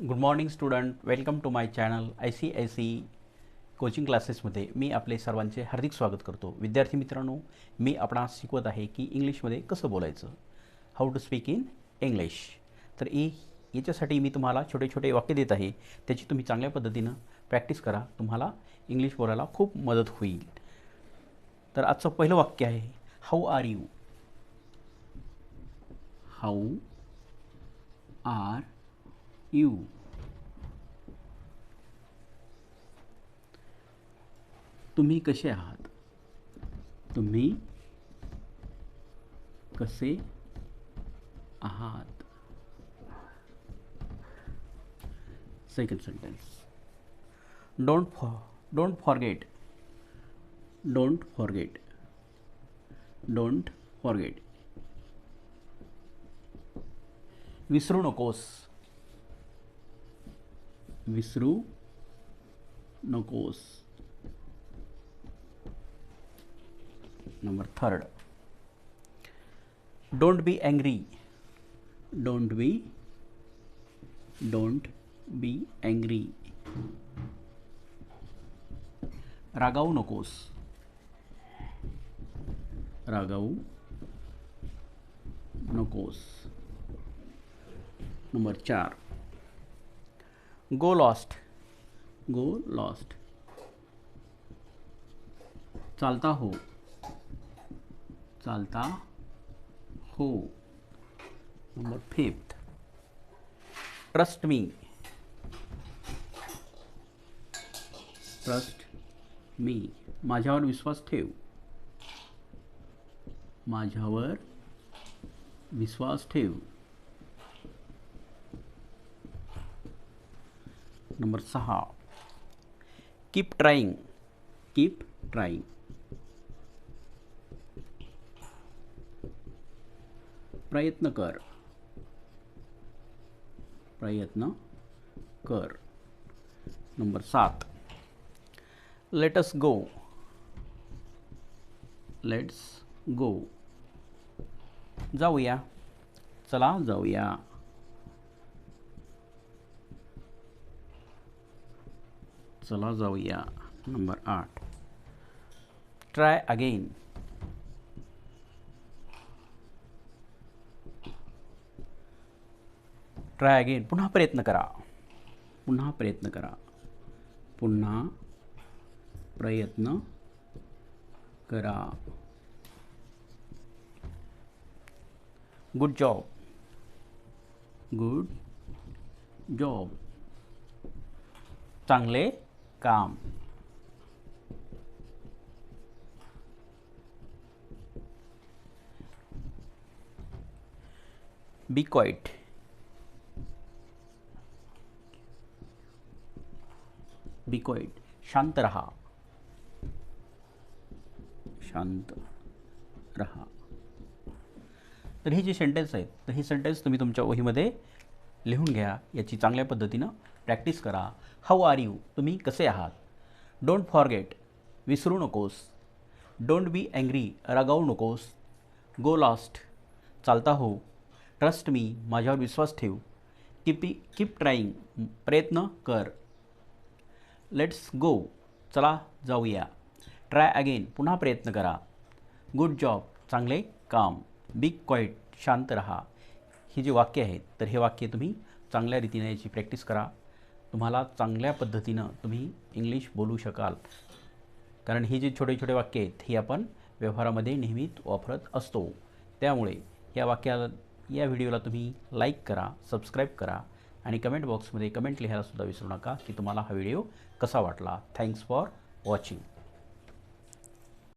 Good morning student welcome to my channel I C I C coaching क्लासेसमध्ये मी आपले सर्वांचे हार्दिक स्वागत करतो. विद्यार्थी मित्रांनो मी आपणास शिकवत आहे की इंग्लिशमध्ये कसं बोलायचं? How to speak in English तर ए याच्यासाठी मी तुम्हाला छोटे छोटे वाक्य देत आहे. त्याची तुम्ही चांगल्या पद्धतीनं प्रॅक्टिस करा. तुम्हाला इंग्लिश बोलायला खूप मदत होईल. तर आजचं पहिलं वाक्य आहे how are you how are you तुम्ही कसे आहात? तुम्ही कसे आहात? Second sentence don't don't forget don't forget don't forget विसरू नकोस. विसरू नकोस। Number third. Don't be angry don't be don't be angry रागावू नकोस। रागावू नकोस। नंबर चार। गो लॉस्ट गो लॉस्ट चलता हो. चलता हो. Number fifth trust me trust me माझ्यावर विश्वास ठेव. माझ्यावर विश्वास ठेव. नंबर सहा। कीप ट्राईंग कीप ट्राईंग प्रयत्न कर। प्रयत्न कर। नंबर सात। लेटस गो लेट्स गो जाऊया. चला जाऊया. चला जाऊया नंबर आठ। ट्राय अगेन ट्राय अगेन पुन्हा प्रयत्न करा। पुन्हा प्रयत्न करा। पुन्हा प्रयत्न करा। गुड जॉब गुड जॉब चांगले? काम. बी क्वाईट बी क्वाईट शांत रहा. शांत रहा. तर हे जे सेंटेन्स आहेत तर हे सेंटेन्स तुम्ही तुमच्या वहीमध्ये लिहून घ्या. याची चांगल्या पद्धतीनं प्रॅक्टिस करा. हाऊ आर यू तुम्ही कसे आहात? डोंट फॉरगेट विसरू नकोस. डोंट बी अँग्री रागावू नकोस. गो लास्ट चालता हो. ट्रस्ट मी माझ्यावर विश्वास ठेव. किपी कीप ट्राईंग प्रयत्न कर. लेट्स गो चला जाऊया. ट्राय अगेन पुन्हा प्रयत्न करा. गुड जॉब चांगले काम. बिग क्वाईट शांत रहा. ही जी वाक्य आहेत तर हे वाक्य तुम्ही चांगल्या रीतीने याची प्रॅक्टिस करा. तुम्हाला चांगल्या पद्धतीनं तुम्ही इंग्लिश बोलू शकाल. कारण ही जी छोटे छोटे वाक्य आहेत ही आपण व्यवहारामध्ये नेहमीच वापरत असतो. त्यामुळे या वाक्याला या व्हिडिओला तुम्ही लाईक करा सबस्क्राईब करा आणि कमेंट बॉक्समध्ये कमेंट लिहायलासुद्धा विसरू नका की तुम्हाला हा व्हिडिओ कसा वाटला. Thanks for watching